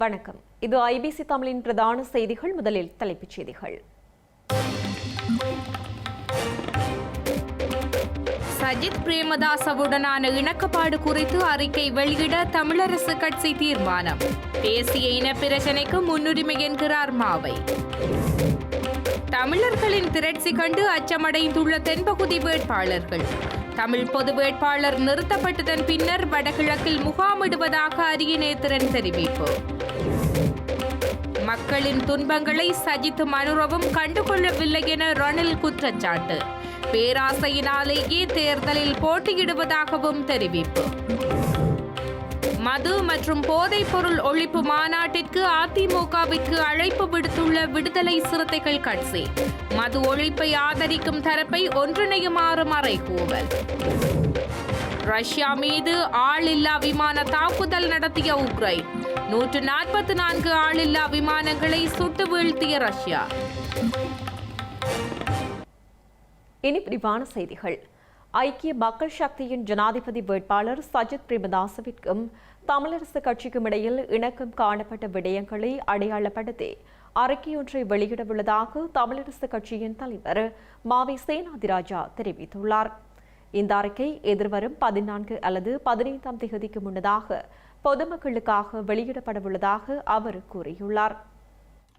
வணக்கம். இது ஐபிசி தமிழின் பிரதான செய்திகள். முதலில் தலைப்புச் செய்திகள். சஜித் பிரேமதாசவுடனான இணக்கப்பாடு குறித்து அறிக்கை வெளியிட தமிழரசு கட்சி தீர்மானம். தேசிய இன பிரச்சினைக்கு முன்னுரிமை என்கிறார் மாவை. தமிழர்களின் திரட்சி கண்டு அச்சமடைந்துள்ள தென்பகுதி வேட்பாளர்கள். தமிழ் பொது வேட்பாளர் நிறுத்தப்பட்டதன் பின்னர் வடகிழக்கில் முகாமிடுவதாக அரிய நேத்திரன் தெரிவிப்பு. மக்களின் துன்பங்களை சஜித் மனுரவும் கண்டுகொள்ளவில்லை என ரணில் குற்றச்சாட்டு. பேராசையினாலேயே தேர்தலில் போட்டியிடுவதாகவும் தெரிவிப்பு. மது மற்றும் போதைப் பொருள் ஒழிப்பு மாநாட்டிற்கு அதிமுகவிற்கு அழைப்பு விடுத்துள்ள விடுதலை சிறுத்தைகள் கட்சி. மது ஒழிப்பை ஆதரிக்கும் தரப்பை ஒன்றிணையுமாறு மறைகூவல். ரஷ்யா மீது ஆளில்லா விமான தாக்குதல் நடத்திய உக்ரைன். நூற்று நாற்பத்தி நான்கு ஆளில்லா விமானங்களை சுட்டு வீழ்த்திய ரஷ்யா. இனி விரிவான செய்திகள். ஐக்கிய மக்கள் சக்தியின் ஜனாதிபதி வேட்பாளர் சஜித் பிரேமதாசவிற்கும் தமிழரசு கட்சிக்கும் இடையில் இணக்கம் காணப்பட்ட விடயங்களை அடையாளப்படுத்தி அறிக்கையொன்றை வெளியிடவுள்ளதாக தமிழரசு கட்சியின் தலைவர் மாவி சேனாதிராஜா தெரிவித்துள்ளார். இந்த அறிக்கை எதிர்வரும் பதினான்கு அல்லது பதினைந்தாம் தேதிக்கு முன்னதாக பொதுமக்களுக்காக வெளியிடப்படவுள்ளதாக அவர் கூறியுள்ளார்.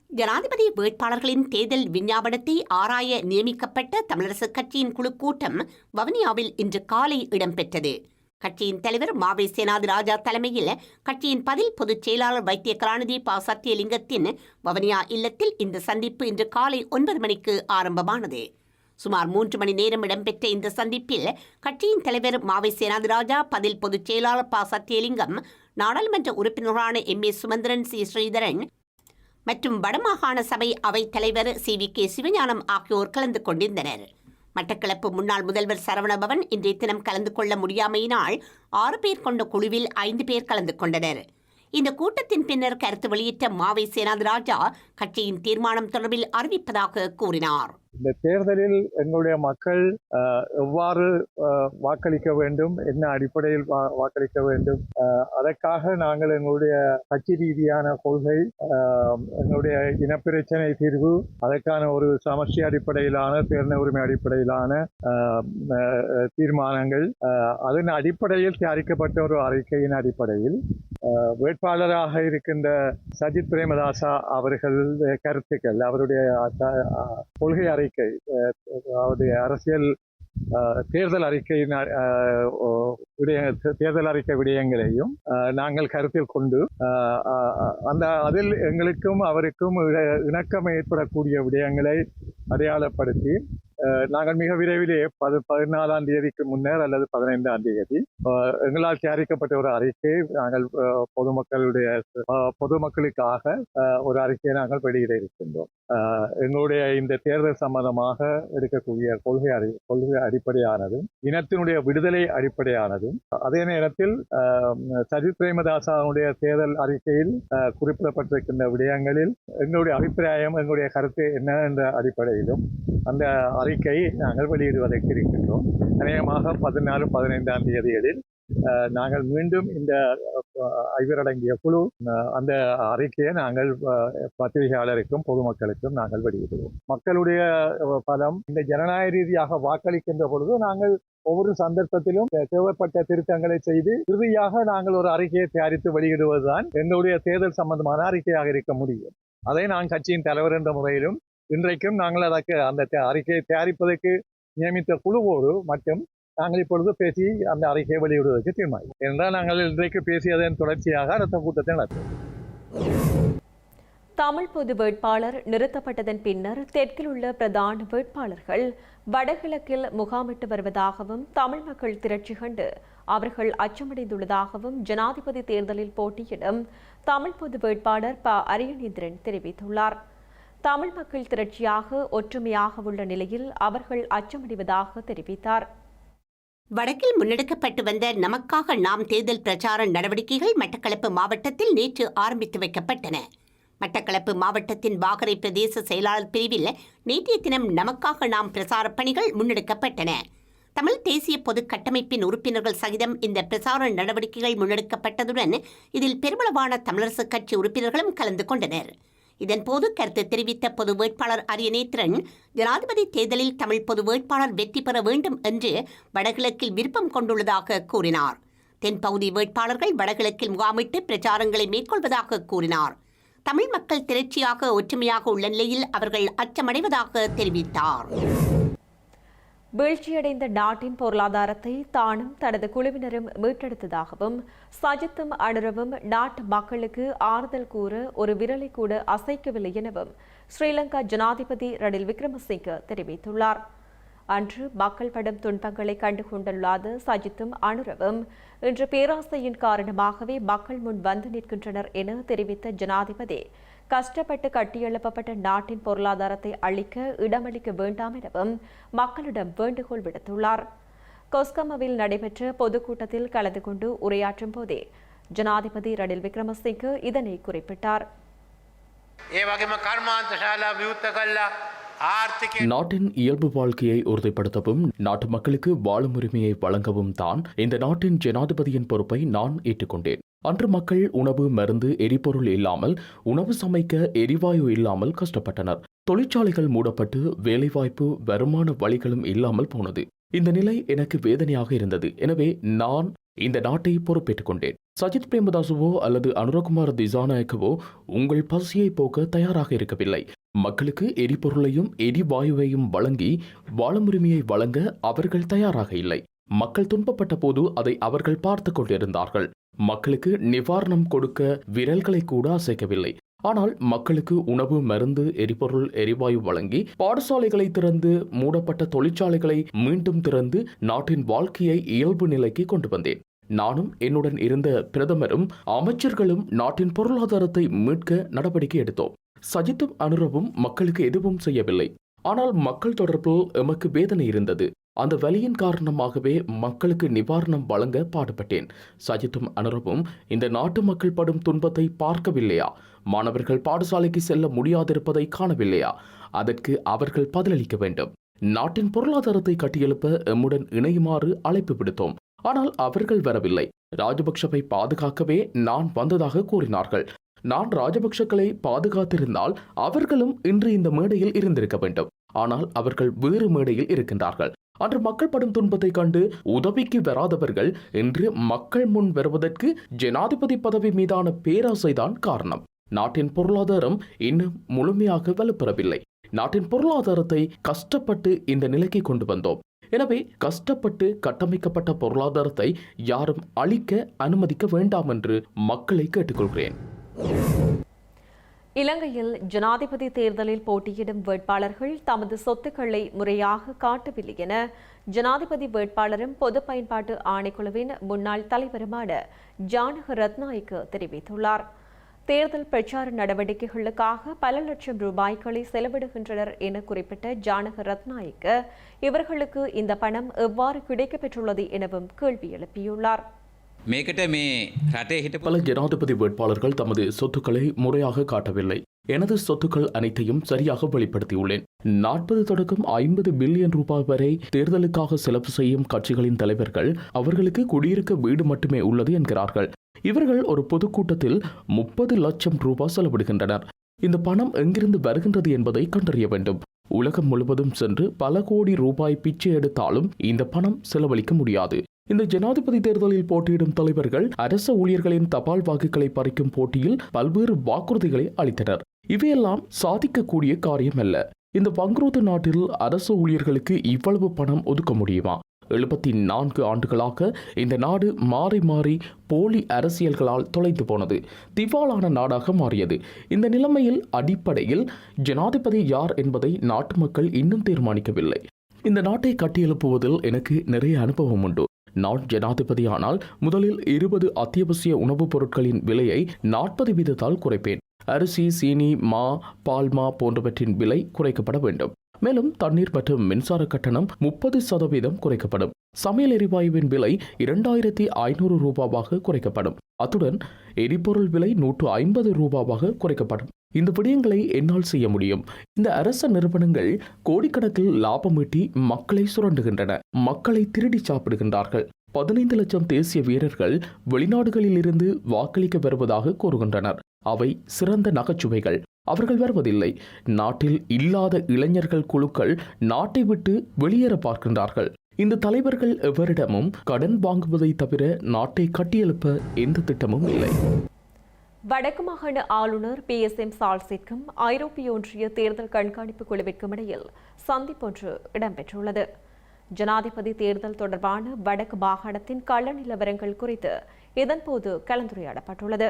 ஜனாதிபதி வேட்பாளர்களின் தேர்தல் விஞ்ஞாபனத்தை ஆராய நியமிக்கப்பட்ட தமிழரசுக் கட்சியின் குழு கூட்டம் வவுனியாவில் இன்று காலை இடம்பெற்றது. கட்சியின் தலைவர் மாவை சேனாதி ராஜா தலைமையில் கட்சியின் பதில் பொதுச் செயலாளர் வைத்திய கலாநிதி பா. சத்தியலிங்கத்தின் வவனியா இல்லத்தில் இந்த சந்திப்பு இன்று காலை ஒன்பது மணிக்கு ஆரம்பமானது. சுமார் மூன்று மணி நேரம் இடம்பெற்ற இந்த சந்திப்பில் கட்சியின் தலைவர் மாவை சேனாதி ராஜா பதில் பொதுச் செயலாளர் ப. சத்தியலிங்கம் நாடாளுமன்ற உறுப்பினரான M A Sumanthiran C. Sritharan மற்றும் வடமாகாண சபை அவைத் தலைவர் சி. வி. கே. சிவஞானம் ஆகியோர் கலந்து கொண்டிருந்தனர். மட்டக்களப்பு முன்னாள் முதல்வர் சரவணபவன் இன்றைய தினம் கலந்து கொள்ள முடியாமையினால் ஆறு பேர் கொண்ட குழுவில் ஐந்து பேர் கலந்து கொண்டனர். இந்த கூட்டத்தின் பின்னர் கருத்து வெளியிட்ட மாவை சேனாதிராஜா கட்சியின் தீர்மானம் தொடர்பில் அறிவிப்பதாக கூறினார். இந்த தேர்தலில் எங்களுடைய மக்கள் எவ்வாறு வாக்களிக்க வேண்டும் என்ன அடிப்படையில் வாக்களிக்க வேண்டும் அதற்காக நாங்கள் எங்களுடைய கட்சி ரீதியான கொள்கை எங்களுடைய இனப்பிரச்சனை தீர்வு அதற்கான ஒரு சமஷ்டி அடிப்படையிலான தேர்ந்த உரிமை அடிப்படையிலான தீர்மானங்கள் அதன் அடிப்படையில் தயாரிக்கப்பட்ட ஒரு அறிக்கையின் அடிப்படையில் வேட்பாளராக இருக்கின்ற சஜித் பிரேமதாசா அவர்கள் கருத்துக்கள் அவருடைய கொள்கை அறிக்கை அவருடைய அரசியல் தேர்தல் அறிக்கையின் அஹ், விடய தேர்தல் அறிக்கை விடயங்களையும் அஹ், நாங்கள் கருத்தில் கொண்டு அந்த அதில் எங்களுக்கும் அவருக்கும் இணக்கம் ஏற்படக்கூடிய விடயங்களை அடையாளப்படுத்தி நாங்கள் மிக விரைவிலே பது பதினாலாம் தேதிக்கு முன்னர் அல்லது பதினைந்தாம் தேதி எங்களால் தயாரிக்கப்பட்ட ஒரு அறிக்கை நாங்கள் பொதுமக்களுடைய பொதுமக்களுக்காக ஒரு அறிக்கையை நாங்கள் வெளியிட இருக்கின்றோம். எங்களுடைய இந்த தேர்தல் சம்பந்தமாக எடுக்கக்கூடிய கொள்கை அறி கொள்கை அடிப்படையானதும் இனத்தினுடைய விடுதலை அடிப்படையானதும் அதே நேரத்தில் சஜித் பிரேமதாசாவுடைய தேர்தல் அறிக்கையில் குறிப்பிடப்பட்டிருக்கின்ற விடயங்களில் எங்களுடைய அபிப்பிராயம் எங்களுடைய கருத்து என்ன என்ற அடிப்படையிலும் அந்த அறிக்கை நாங்கள் வெளியிடுவதற்கு இருக்கின்றோம் அநேகமாக பதினாலு பதினைந்தாம் தேதிகளில் நாங்கள் மீண்டும் இந்த ஐவரடங்கிய குழு அந்த அறிக்கையை நாங்கள் பத்திரிகையாளருக்கும் பொதுமக்களுக்கும் நாங்கள் வெளியிடுவோம். மக்களுடைய பலம் இந்த ஜனநாயக ரீதியாக வாக்களிக்கின்ற பொழுது நாங்கள் ஒவ்வொரு சந்தர்ப்பத்திலும் தேவைப்பட்ட திருத்தங்களை செய்து இறுதியாக நாங்கள் ஒரு அறிக்கையை தயாரித்து வெளியிடுவதுதான் எங்களுடைய தேர்தல் சம்பந்தமான அறிக்கையாக இருக்க முடியும். அதை நான் கட்சியின் தலைவர் என்ற முறையிலும் இன்றைக்கும் நாங்கள் அதற்கு அந்த அறிக்கையை தயாரிப்பதற்கு நியமித்த குழுவோடு மற்றும் நாங்கள் இப்பொழுது பேசி அந்த அறிக்கையை வெளியிடுவதற்கு தீர்மானம் என்றால் நாங்கள் இன்றைக்கு பேசியதன் தொடர்ச்சியாக அடுத்த கூட்டத்தை நடத்துவோம் தமிழ் பொது வேட்பாளர் நிறுத்தப்பட்டதன் பின்னர் தெற்கில் உள்ள பிரதான வேட்பாளர்கள் வடகிழக்கில் முகாமிட்டு வருவதாகவும் தமிழ் மக்கள் திரட்சி கண்டு அவர்கள் அச்சமடைந்துள்ளதாகவும் ஜனாதிபதி தேர்தலில் போட்டியிடும் தமிழ் பொது வேட்பாளர் ப அரியணேந்திரன் தெரிவித்துள்ளார். தமிழ் மக்கள் திரட்சியாக ஒற்றுமையாக உள்ள நிலையில் அவர்கள் அச்சமடைவதாக தெரிவித்தார். வடக்கில் முன்னெடுக்கப்பட்டு வந்த நமக்காக நாம் தேர்தல் பிரச்சார நடவடிக்கைகள் மட்டக்களப்பு மாவட்டத்தில் நேற்று ஆரம்பித்து வைக்கப்பட்டன. மட்டக்களப்பு மாவட்டத்தின் வாகரை பிரதேச செயலாளர் பிரிவில் நேற்றைய தினம் நமக்காக நாம் பிரசார பணிகள் முன்னெடுக்கப்பட்டன. தமிழ் தேசிய பொது கட்டமைப்பின் உறுப்பினர்கள் சகிதம் இந்த பிரசார நடவடிக்கைகள் முன்னெடுக்கப்பட்டதுடன் இதில் பெருமளவான தமிழரசுக் கட்சி உறுப்பினர்களும் கலந்து கொண்டனர். இதன்போது கருத்து தெரிவித்த பொது வேட்பாளர் அரியநேத்திரன் ஜனாதிபதி தேர்தலில் தமிழ் பொது வேட்பாளர் வெற்றி பெற வேண்டும் என்று வடகிழக்கில் விருப்பம் கொண்டுள்ளதாக கூறினார். தென்பகுதி வேட்பாளர்கள் வடகிழக்கில் முகாமிட்டு பிரச்சாரங்களை மேற்கொள்வதாக கூறினார். தமிழ் மக்கள் திரட்சியாக ஒற்றுமையாக உள்ள நிலையில் அவர்கள் அச்சமடைவதாக தெரிவித்தார். வீழ்ச்சியடைந்த நாட்டின் பொருளாதாரத்தை தானும் தனது குழுவினரும் மீட்டெடுத்ததாகவும் சஜித்தும் அனுரவும் நாட்டு மக்களுக்கு ஆறுதல் கூற ஒரு விரலை கூட அசைக்கவில்லை எனவும் ஸ்ரீலங்கா ஜனாதிபதி ரணில் விக்ரமசிங்க தெரிவித்துள்ளார். அன்று மக்கள் படும் துன்பங்களை கண்டு கொண்டுள்ளாத சஜித்தும் அனுரவும் இன்று பேராசையின் காரணமாகவே மக்கள் முன் வந்து நிற்கின்றனர் என தெரிவித்த ஜனாதிபதி கஷ்டப்பட்டு கட்டியெழுப்பப்பட்ட நாட்டின் பொருளாதாரத்தை அளிக்க இடமளிக்க வேண்டாம் எனவும் மக்களிடம் வேண்டுகோள் விடுத்துள்ளார். கொஸ்கமவில் நடைபெற்ற பொதுக்கூட்டத்தில் கலந்து கொண்டு உரையாற்றும் போதே ஜனாதிபதி ரணில் விக்ரமசிங்கே இதனை குறிப்பிட்டார். நாட்டின் இயல்பு வாழ்க்கையை உறுதிப்படுத்தவும் நாட்டு மக்களுக்கு வாழும் உரிமையை வழங்கவும் தான் இந்த நாட்டின் ஜனாதிபதியின் பொறுப்பை நான் ஏற்றுக்கொண்டேன். அன்று மக்கள் உணவு மருந்து எரிபொருள் இல்லாமல் உணவு சமைக்க எரிவாயு இல்லாமல் கஷ்டப்பட்டனர். தொழிற்சாலைகள் மூடப்பட்டு வேலைவாய்ப்பு வருமான வழிகளும் இல்லாமல் போனது. இந்த நிலை எனக்கு வேதனையாக இருந்தது. எனவே நான் இந்த நாட்டை பொறுப்பேற்றுக் கொண்டேன். சஜித் பிரேமதாசுவோ அல்லது அனுரகுமார் திசாநாயக்கவோ உங்கள் பசியை போக்க தயாராக இருக்கவில்லை. மக்களுக்கு எரிபொருளையும் எரிவாயுவையும் வழங்கி வாழும் உரிமையை வழங்க அவர்கள் தயாராக இல்லை. மக்கள் துன்பப்பட்ட போது அதை அவர்கள் பார்த்து கொண்டிருந்தார்கள். மக்களுக்கு நிவாரணம் கொடுக்க விரல்களை கூட அசைக்கவில்லை. ஆனால் மக்களுக்கு உணவு மருந்து எரிபொருள் எரிவாயு வழங்கி பாடசாலைகளை திறந்து மூடப்பட்ட தொழிற்சாலைகளை மீண்டும் திறந்து நாட்டின் வாழ்க்கையை இயல்பு நிலைக்கு கொண்டு வந்தேன். நானும் என்னுடன் இருந்த பிரதமரும் அமைச்சர்களும் நாட்டின் பொருளாதாரத்தை மீட்க நடவடிக்கை எடுத்தோம். சஜித்தும் அனுரவும் மக்களுக்கு எதுவும் செய்யவில்லை. ஆனால் மக்கள் தொடர்பில் எமக்கு வேதனை இருந்தது. அந்த வலியின் காரணமாகவே மக்களுக்கு நிவாரணம் வழங்க பாடுபட்டேன். சஜித்தும் அனுரவும் இந்த நாட்டு மக்கள் படும் துன்பத்தை பார்க்கவில்லையா? மாணவர்கள் பாடசாலைக்கு செல்ல முடியாதிருப்பதை காணவில்லையா? அதற்கு அவர்கள் பதிலளிக்க வேண்டும். நாட்டின் பொருளாதாரத்தை கட்டியெழுப்ப எம்முடன் இணையுமாறு அழைப்பு விடுத்தோம். ஆனால் அவர்கள் வரவில்லை. ராஜபக்ஷவை பாதுகாக்கவே நான் வந்ததாக கூறினார்கள். நான் ராஜபக்ஷக்களை பாதுகாத்திருந்தால் அவர்களும் இன்று இந்த மேடையில் இருந்திருக்க வேண்டும். ஆனால் அவர்கள் வேறு மேடையில் இருக்கின்றார்கள். அன்று மக்கள் படும் துன்பத்தை கண்டு உதவிக்கு வராதவர்கள் இன்று மக்கள் முன் வருவதற்கு ஜனாதிபதி பதவி மீதான பேராசைதான் காரணம். நாட்டின் பொருளாதாரம் இன்னும் முழுமையாக வலுப்பெறவில்லை. நாட்டின் பொருளாதாரத்தை கஷ்டப்பட்டு இந்த நிலைக்கு கொண்டு வந்தோம். எனவே கஷ்டப்பட்டு கட்டமைக்கப்பட்ட பொருளாதாரத்தை யாரும் அழிக்க அனுமதிக்க வேண்டாம் என்று மக்களை கேட்டுக்கொள்கிறேன். இலங்கையில் ஜனாதிபதி தேர்தலில் போட்டியிடும் வேட்பாளர்கள் தமது சொத்துக்களை முறையாக காட்டவில்லை என ஜனாதிபதி வேட்பாளரும் பொது பயன்பாட்டு ஆணைக்குழுவின் முன்னாள் தலைவருமான ஜானக ரத்நாய்க்கு தெரிவித்துள்ளார். தேர்தல் பிரச்சார நடவடிக்கைகளுக்காக பல லட்சம் ரூபாய்களை செலவிடுகின்றனர் என குறிப்பிட்ட ஜானக ரத்நாயக்க இவர்களுக்கு இந்த பணம் எவ்வாறு கிடைக்கப்பெற்றுள்ளது எனவும் கேள்வி எழுப்பியுள்ளார். මේකට මේ රටේ හිටපු பல ஜனாதிபதி வேட்பாளர்கள் தமது சொத்துக்களை முறையாக காட்டவில்லை எனது சொத்துக்கள் அனைத்தையும் சரியாக வெளிப்படுத்தியுள்ளேன் நாற்பது தொடக்கம் ஐம்பது பில்லியன் ரூபாய் வரை தேர்தலுக்காக செலவு செய்யும் கட்சிகளின் தலைவர்கள் அவர்களுக்கு குடியிருக்க வீடு மட்டுமே உள்ளது என்கிறார்கள் இவர்கள் ஒரு பொதுக்கூட்டத்தில் முப்பது லட்சம் ரூபாய் செலவிடுகின்றனர் இந்த பணம் எங்கிருந்து வருகின்றது என்பதை கண்டறிய வேண்டும் உலகம் முழுவதும் சென்று பல கோடி ரூபாய் பிச்சை எடுத்தாலும் இந்த பணம் செலவழிக்க முடியாது இந்த ஜனாதிபதி தேர்தலில் போட்டியிடும் தலைவர்கள் அரச ஊழியர்களின் தபால் வாக்குகளை பறிக்கும் போட்டியில் பல்வேறு வாக்குறுதிகளை அளித்தனர். இவையெல்லாம் சாதிக்கக்கூடிய காரியம் அல்ல இந்த பங்குரோத்து நாட்டில் அரசு ஊழியர்களுக்கு இவ்வளவு பணம் ஒதுக்க முடியுமா? எழுபத்தி நான்கு ஆண்டுகளாக இந்த நாடு மாறி மாறி போலி அரசியல்களால் தொலைந்து போனது. திவாலான நாடாக மாறியது. இந்த நிலைமையில் அடிப்படையில் ஜனாதிபதி யார் என்பதை நாட்டு மக்கள் இன்னும் தீர்மானிக்கவில்லை. இந்த நாட்டை கட்டியெழுப்புவதில் எனக்கு நிறைய அனுபவம் உண்டு. நான் ஜனாதிபதியானால் முதலில் இருபது அத்தியாவசிய உணவுப் பொருட்களின் விலையை நாற்பது வீதத்தால் குறைப்பேன். அரிசி சீனி மா பால்மா போன்றவற்றின் விலை குறைக்கப்பட வேண்டும். மேலும் தண்ணீர் மற்றும் மின்சார கட்டணம் முப்பது சதவீதம் குறைக்கப்படும். சமையல் எரிவாயுவின் விலை இரண்டாயிரத்தி ஐநூறு ரூபாவாக குறைக்கப்படும். அத்துடன் எரிபொருள் விலை நூற்று ஐம்பது ரூபாவாக குறைக்கப்படும். இந்த விடயங்களை என்னால் செய்ய முடியும். இந்த அரச நிறுவனங்கள் கோடிக்கணக்கில் லாபம் ஈட்டி மக்களை சுரண்டுகின்றன. மக்களை திருடி சாப்பிடுகின்றார்கள். பதினைந்து லட்சம் தேசிய வீரர்கள் வெளிநாடுகளில் இருந்து வாக்களிக்க வருவதாக கூறுகின்றனர். அவை சிறந்த நகைச்சுவைகள். அவர்கள் வருவதில்லை. நாட்டில் இல்லாத இளைஞர்கள் குழுக்கள் நாட்டை விட்டு வெளியேற பார்க்கின்றார்கள். இந்த தலைவர்கள் எவரிடமும் கடன் வாங்குவதை தவிர நாட்டை கட்டியெழுப்ப எந்த திட்டமும் இல்லை. வடக்கு மாகாண ஆளுநர் பி. எஸ். எம். சால்சிற்கும் ஐரோப்பிய ஒன்றிய தேர்தல் கண்காணிப்பு குழுவிற்கும் இடையில் சந்திப்பொன்று இடம்பெற்றுள்ளது. ஜனாதிபதி தேர்தல் தொடர்பான வடக்கு மாகாணத்தின் கள நிலவரங்கள் குறித்து இதன்போது கலந்துரையாடப்பட்டுள்ளது.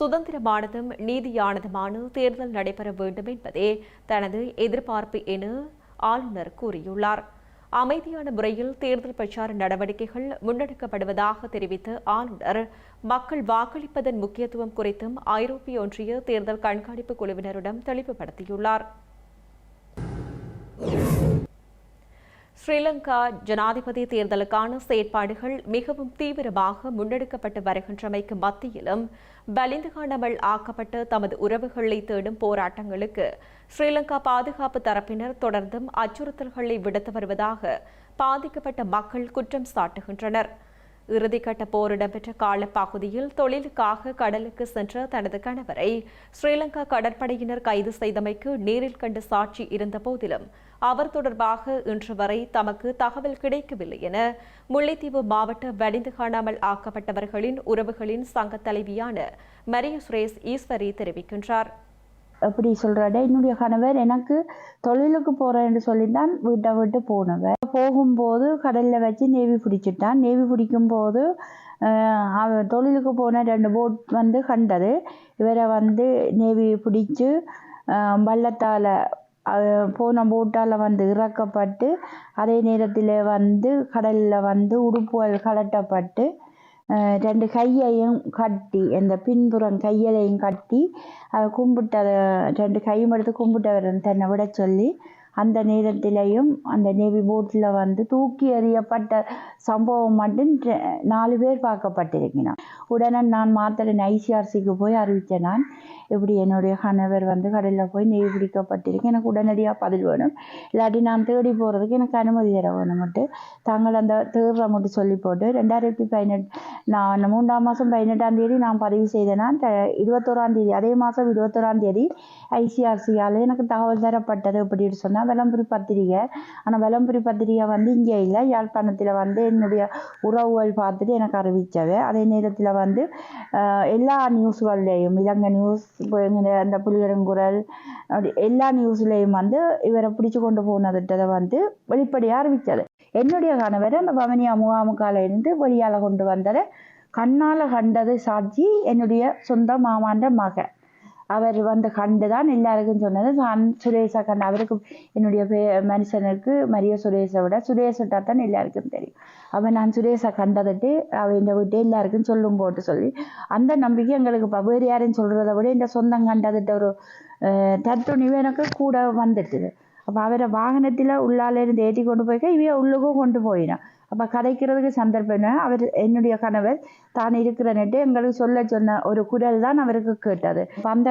சுதந்திரமானதும் நீதியானதுமான தேர்தல் நடைபெற வேண்டும் என்பதே தனது எதிர்பார்ப்பு என ஆளுநர் கூறியுள்ளார். அமைதியான முறையில் தேர்தல் பிரச்சார நடவடிக்கைகள் முன்னெடுக்கப்படுவதாக தெரிவித்த ஆளுநர் மக்கள் வாக்களிப்பதன் முக்கியத்துவம் குறித்தும் ஐரோப்பிய ஒன்றிய தேர்தல் கண்காணிப்பு குழுவினரிடம் தெளிவுபடுத்தியுள்ளார். ஸ்ரீலங்கா ஜனாதிபதி தேர்தலுக்கான செயற்பாடுகள் மிகவும் தீவிரமாக முன்னெடுக்கப்பட்டு வருகின்றமைக்கு மத்தியிலும் பலிந்து காணாமல் ஆக்கப்பட்டு தமது உறவுகளை தேடும் போராட்டங்களுக்கு ஸ்ரீலங்கா பாதுகாப்பு தரப்பினர் தொடர்ந்தும் அச்சுறுத்தல்களை விடுத்து வருவதாக பாதிக்கப்பட்ட மக்கள் குற்றம் சாட்டுகின்றனர். இறுதிக்கட்ட போர் இடம்பெற்ற காலப்பகுதியில் தொழிலுக்காக கடலுக்கு சென்ற தனது கணவரை ஸ்ரீலங்கா கடற்படையினர் கைது செய்தமைக்கு நேரில் கண்டு சாட்சி இருந்த போதிலும் அவர் தொடர்பாக இன்று வரை தமக்கு தகவல் கிடைக்கவில்லை என முல்லைத்தீவு மாவட்ட வடிந்து காணாமல் ஆக்கப்பட்டவர்களின் உறவுகளின் சங்க தலைவியான மரிய சுரேஷ் ஈஸ்வரி தெரிவிக்கின்றார். எப்படி சொல்கிறாடே என்னுடைய கணவர் எனக்கு தொழிலுக்கு போகிறேன்னு சொல்லி தான் வீட்டை விட்டு போனவர் போகும்போது கடல்ல வச்சு நேவி பிடிச்சிட்டான். நேவி பிடிக்கும் போது அவன் தொழிலுக்கு போன ரெண்டு போட் வந்து கண்டது. இவரை வந்து நேவி பிடிச்சு வள்ளத்தால் வள்ளத்தால போன போட்டால் வந்து இறக்கப்பட்டு அதே நேரத்தில் வந்து கடலில் வந்து உடுப்புகள் கலட்டப்பட்டு ரெண்டு கையையும் கட்டி அந்த பின்புறம் கையலையும் கட்டி அதை கும்பிட்டு அதை ரெண்டு கையும் எடுத்து கும்பிட்டவர் தன்னை விட சொல்லி அந்த நேரத்திலையும் அந்த நேவி போட்டில் வந்து தூக்கி எறியப்பட்ட சம்பவம் மட்டும் நாலு பேர் பார்க்கப்பட்டிருக்கிறான். உடனே நான் மாத்திரை ஐசிஆர்சிக்கு போய் அறிவித்தேன். நான் இப்படி என்னுடைய கணவர் வந்து கடலில் போய் நெய் பிடிக்கப்பட்டிருக்கு. எனக்கு உடனடியாக பதில் வேணும். இல்லாட்டி நான் தேடி போகிறதுக்கு எனக்கு அனுமதி தர வேணும்ட்டு தாங்கள் அந்த தேர்வை மட்டும் சொல்லி போட்டு ரெண்டாயிரத்தி பதினெட்டு நான் மூன்றாம் மாதம் பதினெட்டாம் தேதி நான் பதிவு செய்தேன்னா த- இருபத்தோராம் தேதி அதே மாதம் இருபத்தோராம் தேதி ஐசிஆர்சியால் எனக்கு தகவல் தரப்பட்டது. அப்படின்னு சொன்னால் விளம்பரி பத்திரிகை ஆனால் விளம்பரி பத்திரிகை வந்து இங்கே இல்லை. யாழ்ப்பாணத்தில் வந்து என்னுடைய உறவுகள் பார்த்துட்டு எனக்கு அறிவித்தது. அதே நேரத்தில் வந்து எல்லா நியூஸ்கள்லேயும் இலங்கை நியூஸ் அந்த புலிகரங்குரல் அப்படி எல்லா நியூஸ்லேயும் வந்து இவரை பிடிச்சு கொண்டு போனதுட்டதை வந்து வெளிப்படையாக அறிவித்தது. என்னுடைய கணவர் அந்த பவனியா முகாமுக்கால இருந்து வெளியால் கொண்டு வந்ததை கண்ணால் கண்டது சாட்சி என்னுடைய சொந்த மாமாண்ட மகன். அவர் வந்து கண்டு தான் எல்லாருக்கும் சொன்னது. நான் சுரேஷை கண்டு அவருக்கு என்னுடைய பே மனுஷனுக்கு மரிய சுரேஷை விட சுரேஷிட்டா தான் எல்லாருக்கும் தெரியும். அப்போ நான் சுரேஷை கண்டதுட்டு அவ இந்த விட்டு எல்லாருக்கும் சொல்லும் போட்டு சொல்லி அந்த நம்பிக்கை எங்களுக்கு இப்போ வேறு யாரையும் சொல்கிறத விட இந்த சொந்தம் கண்டதுட்ட ஒரு தத்துணிவு எனக்கு கூட வந்துட்டுது அப்போ அவரை வாகனத்தில் உள்ளாலேருந்து ஏற்றி கொண்டு போய்க்க இவைய உள்ளுக்கும் கொண்டு போயிடும் அப்போ கதைக்கிறதுக்கு சந்தர்ப்பம் என்ன? அவர் என்னுடைய கணவர் தான் இருக்கிற நட்டு எங்களுக்கு சொல்ல சொன்ன ஒரு குரல் தான் அவருக்கு கேட்டது. அந்த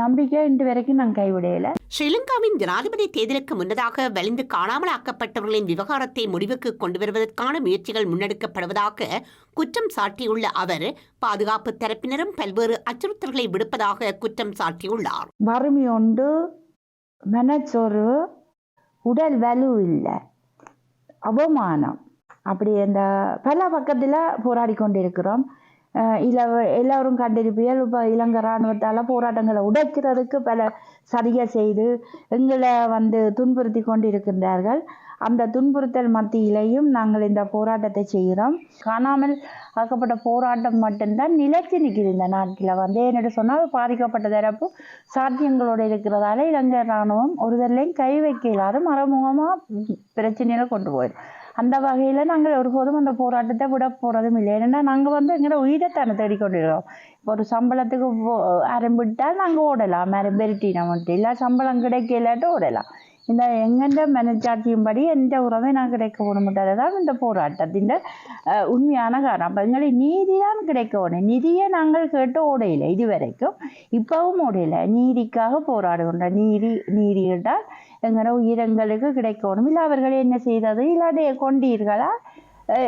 நம்பிக்கை இன்று வரைக்கும் நான் கைவிடையில ஸ்ரீலங்காவின் ஜனாதிபதி தேர்தலுக்கு முன்னதாக வலிந்து காணாமல் ஆக்கப்பட்டவர்களின் விவகாரத்தை முடிவுக்கு கொண்டு வருவதற்கான முயற்சிகள் முன்னெடுக்கப்படுவதாக குற்றம் சாட்டியுள்ள அவர் பாதுகாப்பு தரப்பினரும் பல்வேறு அச்சுறுத்தல்களை விடுப்பதாக குற்றம் சாட்டியுள்ளார். வறுமை உண்டு மனச்சோர்வு உடல் வலு இல்லை அவமானம். அப்படி அந்த பல பக்கத்தில் போராடி கொண்டிருக்கிறோம் அஹ் இல்ல எல்லாரும் கண்டிருப்பியல் இப்போ இலங்கை இராணுவத்தால் போராட்டங்களை உடைக்கிறதுக்கு பல சரியாக செய்து எங்களை வந்து துன்புறுத்தி கொண்டிருக்கின்றார்கள் அந்த துன்புறுத்தல் மத்தியிலையும் நாங்கள் இந்த போராட்டத்தை செய்கிறோம். காணாமல் ஆக்கப்பட்ட போராட்டம் மட்டும்தான் நிலைச்சு நிற்கிது இந்த நாட்டில். வந்து என்னென்று சொன்னால் பாதிக்கப்பட்ட தரப்பு சாத்தியங்களோடு இருக்கிறதால இலங்கை இராணுவம் ஒருதலையும் கை வைக்க இல்லாத மறைமுகமாக பிரச்சனையில கொண்டு போயிடும் அந்த வகையில் நாங்கள் ஒருபோதும் அந்த போராட்டத்தை விட போகிறதும் இல்லை. ஏன்னா நாங்கள் வந்து எங்களோட உயிரைத்தானே தேடிக்கொண்டிருக்கிறோம். இப்போ ஒரு சம்பளத்துக்கு போ- ஆரம்பிட்டால் நாங்கள் ஓடலாம். மேலே பெருட்டினா மட்டும். இல்லை சம்பளம் கிடைக்கலாட்டு ஓடலாம். இந்த எங்கெந்த மனச்சாட்சியும் படி எந்த உறவை நான் கிடைக்க விடமாட்டாது தான் இந்த போராட்டத்தின் உண்மையான காரணம். அப்போ எங்களை நீதி தான் கிடைக்க வேணும் நிதியை நாங்கள் கேட்டு ஓடையில. இது வரைக்கும் இப்பவும் ஓடையில. நீதிக்காக போராடுகின்ற நீதி நீதி கேட்டால் எங்களோட உயிரங்களுக்கு கிடைக்கணும். இல்லை அவர்கள் என்ன செய்தது? இல்லாத கொண்டீர்களா?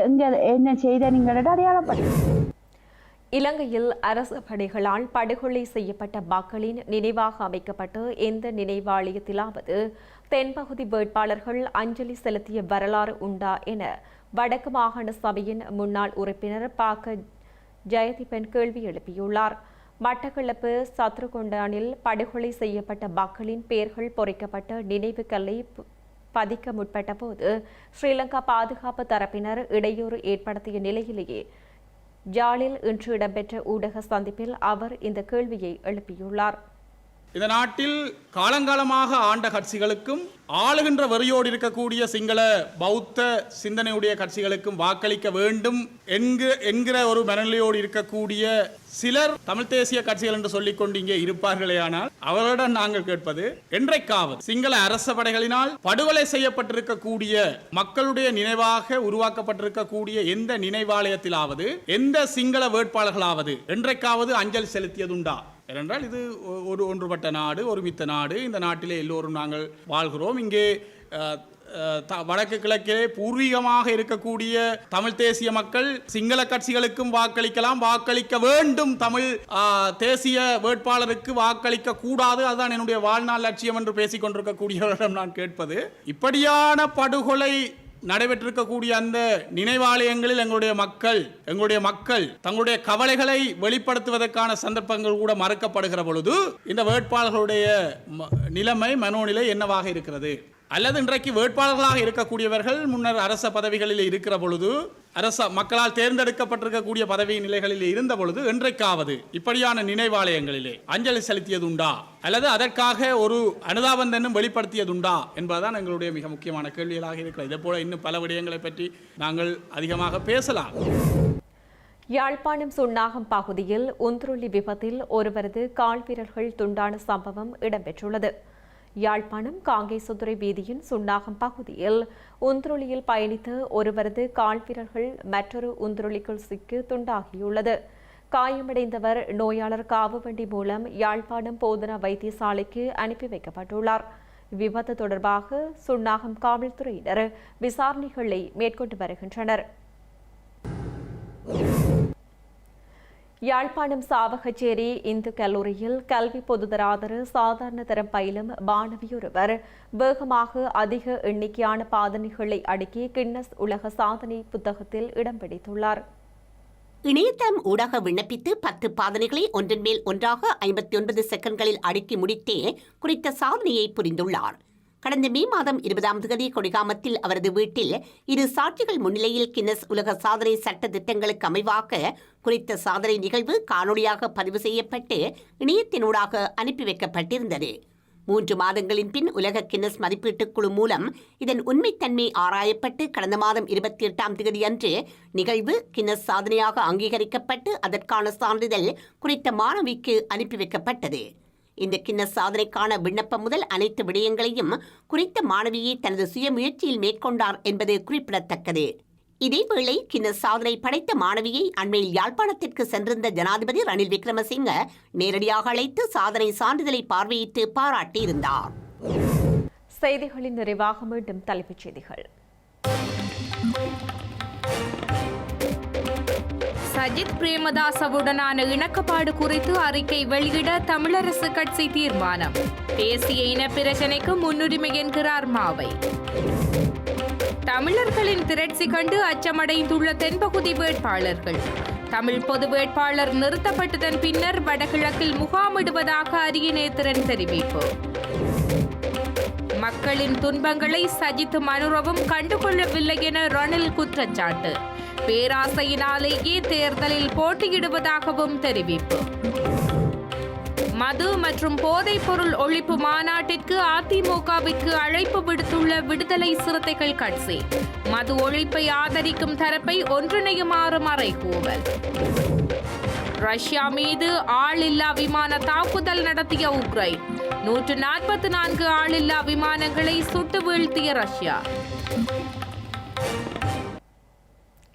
இங்கே என்ன செய்த நீங்களோட அடையாளப்பட்டு இலங்கையில் அரசு படைகளால் படுகொலை செய்யப்பட்ட மக்களின் நினைவாக அமைக்கப்பட்டு எந்த நினைவாலயத்திலாவது தென்பகுதி வேட்பாளர்கள் அஞ்சலி செலுத்திய வரலாறு உண்டா என வடக்கு மாகாண சபையின் முன்னாள் உறுப்பினர் பாக்க ஜெயதீபன் கேள்வி எழுப்பியுள்ளார். மட்டக்களப்பு சத்ருகொண்டானில் படுகொலை செய்யப்பட்ட மக்களின் பெயர்கள் பொறிக்கப்பட்ட நினைவு கல்லை பதிக்க முற்பட்ட போது ஸ்ரீலங்கா பாதுகாப்பு தரப்பினர் இடையூறு ஏற்படுத்திய நிலையிலேயே ஜாலில் இன்று இடம்பெற்ற ஊடக சந்திப்பில் அவர் இந்த கேள்வியை எழுப்பியுள்ளார். இந்த நாட்டில் காலங்காலமாக ஆண்ட கட்சிகளுக்கும் ஆளுகின்ற வரியோடு இருக்கக்கூடிய சிங்கள பௌத்த சிந்தனையுடைய கட்சிகளுக்கும் வாக்களிக்க வேண்டும் என்கிற என்கிற ஒரு மனநிலையோடு இருக்கக்கூடிய சிலர் தமிழ் தேசிய கட்சிகள் என்று சொல்லிக் கொண்டு இங்கே இருப்பார்களேயானால் அவர்களிடம் நாங்கள் கேட்பது என்றைக்காவது சிங்கள அரச படைகளினால் படுகொலை செய்யப்பட்டிருக்கக்கூடிய மக்களுடைய நினைவாக உருவாக்கப்பட்டிருக்கக்கூடிய எந்த நினைவாலயத்திலாவது எந்த சிங்கள வேட்பாளர்களாவது என்றைக்காவது அஞ்சல் செலுத்தியதுண்டா? ஏனென்றால் இது ஒரு ஒன்றுபட்ட நாடு ஒருமித்த நாடு. இந்த நாட்டிலே எல்லோரும் நாங்கள் வாழ்கிறோம். இங்கே த- வடக்கு கிழக்கிலே பூர்வீகமாக இருக்கக்கூடிய தமிழ் தேசிய மக்கள் சிங்கள கட்சிகளுக்கும் வாக்களிக்கலாம். வாக்களிக்க வேண்டும். தமிழ் தேசிய வேட்பாளருக்கு வாக்களிக்க கூடாது. அதுதான் என்னுடைய வாழ்நாள் லட்சியம் என்று பேசிக் கொண்டிருக்கக்கூடியவரிடம் நான் கேட்பது. இப்படியான படுகொலை நடைபெற்றிருக்கக்கூடிய அந்த நினைவாலயங்களில் எங்களுடைய மக்கள் எங்களுடைய மக்கள் தங்களுடைய கவலைகளை வெளிப்படுத்துவதற்கான சந்தர்ப்பங்கள் கூட மறுக்கப்படுகிற பொழுது இந்த வேட்பாளர்களுடைய ம- நிலைமை மனோநிலை என்னவாக இருக்கிறது? அல்லது இன்றைக்கு வேட்பாளர்களாக இருக்கக்கூடியவர்கள் முன்னர் அரச பதவிகளில் இருக்கிற பொழுது அரச மக்களால் தேர்ந்தெடுக்கப்பட்டிருக்கக்கூடிய பதவி நிலைகளில் இருந்த பொழுது என்றைக்காவது இப்படியான நினைவாலயங்களிலே அஞ்சலி செலுத்தியதுண்டா? அல்லது அதற்காக ஒரு அனுதாபந்தனும் வெளிப்படுத்தியதுண்டா? என்பதுதான் எங்களுடைய மிக முக்கியமான கேள்விகளாக இருக்கிறது. இதே போல இன்னும் பல விடயங்களை பற்றி நாங்கள் அதிகமாக பேசலாம். யாழ்ப்பாணம் சுண்ணாகம் பகுதியில் உந்துருளி விபத்தில் ஒருவரது கால்வீரர்கள் துண்டான சம்பவம் இடம்பெற்றுள்ளது. யாழ்ப்பாணம் காங்கேசதுரை வீதியின் சுண்ணாகம் பகுதியில் உந்துருளியில் பயணித்த ஒருவரது கால்வீரர்கள் மற்றொரு உந்துருளிக்குள் சிக்கி துண்டாகியுள்ளது. காயமடைந்தவர் நோயாளர் காவு வண்டி மூலம் யாழ்ப்பாணம் போதனா வைத்தியசாலைக்கு அனுப்பி வைக்கப்பட்டுள்ளார். விபத்து தொடர்பாக சுண்ணாகம் காவல்துறையினர் விசாரணைகளை மேற்கொண்டு வருகின்றனர். யாழ்ப்பாணம் சாவகச்சேரி இந்து கல்லூரியில் கல்வி பொதுதராதர சாதாரண தரம் பயிலும் மாணவியொருவர் வேகமாக அதிக எண்ணிக்கையான பாதனைகளை அடுக்கி கின்னஸ் உலக சாதனை புத்தகத்தில் இடம் பிடித்துள்ளார். இணையதளம் ஊடாக விண்ணப்பித்து பத்து பாதனைகளை ஒன்றன் மேல் ஒன்றாக ஐம்பத்தி ஒன்பது செகண்ட்களில் அடுக்கி முடித்தே குறித்த சாதனையை புரிந்துள்ளார். கடந்த மே மாதம் இருபதாம் தேதி கொடிகாமத்தில் அவரது வீட்டில் இரு சாட்சிகள் முன்னிலையில் கின்னஸ் உலக சாதனை சட்ட திட்டங்களுக்கு அமைவாக குறித்த சாதனை நிகழ்வு காணொளியாக பதிவு செய்யப்பட்டு இணையத்தினூடாக அனுப்பி வைக்கப்பட்டிருந்தது. மூன்று மாதங்களின் பின் உலக கின்னஸ் மதிப்பீட்டுக் குழு மூலம் இதன் உண்மைத்தன்மை ஆராயப்பட்டு கடந்த மாதம் இருபத்தி எட்டாம் தேதி அன்று நிகழ்வு கின்னஸ் சாதனையாக அங்கீகரிக்கப்பட்டு அதற்கான சான்றிதழ் குறித்த மாணவிக்கு அனுப்பி வைக்கப்பட்டது. இந்த கின்னஸ் சாதனைக்கான விண்ணப்பம் முதல் அனைத்து விடயங்களையும் குறித்த மாணவியை தனது சுய முயற்சியில் மேற்கொண்டார் என்பது குறிப்பிடத்தக்கது. இதேவேளை கிண்ண சாதனை படைத்த மாணவியை அண்மையில் யாழ்ப்பாணத்திற்கு சென்றிருந்த ஜனாதிபதி ரணில் விக்ரமசிங்க நேரடியாக அழைத்து சாதனை சான்றிதழை பார்வையிட்டு பாராட்டியிருந்தார். செய்திகளின் நிறைவாக மீண்டும் தலைப்புச் செய்திகள். சஜித் பிரேமதாசவுடனான இணக்கப்பாடு குறித்து அறிக்கை வெளியிட தமிழரசு கட்சி தீர்மானம். தேசிய இன பிரச்சினைக்கு முன்னுரிமை என்கிறார் மாவை. தமிழர்களின் திரட்சி கண்டு அச்சமடைந்துள்ள தென்பகுதி வேட்பாளர்கள். தமிழ் பொது வேட்பாளர் நிறுத்தப்பட்டதன் பின்னர் வடகிழக்கில் முகாமிடுவதாக அரியநேத்திரன் தெரிவிப்பு. மக்களின் துன்பங்களை சஜித் மனுரவும் கண்டுகொள்ளவில்லை என ரணில் குற்றச்சாட்டு. பேராசையினாலேயே தேர்தலில் போட்டியிடுவதாகவும் தெரிவிப்பு. மது மற்றும் போதைப் பொருள் ஒழிப்பு மாநாட்டிற்கு அதிமுகவிற்கு அழைப்பு விடுத்துள்ள விடுதலை சிறுத்தைகள் கட்சி மது ஒழிப்பை ஆதரிக்கும் தரப்பை ஒன்றிணையுமாறு மறைகூவல் ரஷ்யா மீது ஆளில்லா விமான தாக்குதல் நடத்திய உக்ரைன் நூற்று நாற்பத்தி நான்கு ஆளில்லா விமானங்களை சுட்டு வீழ்த்திய ரஷ்யா.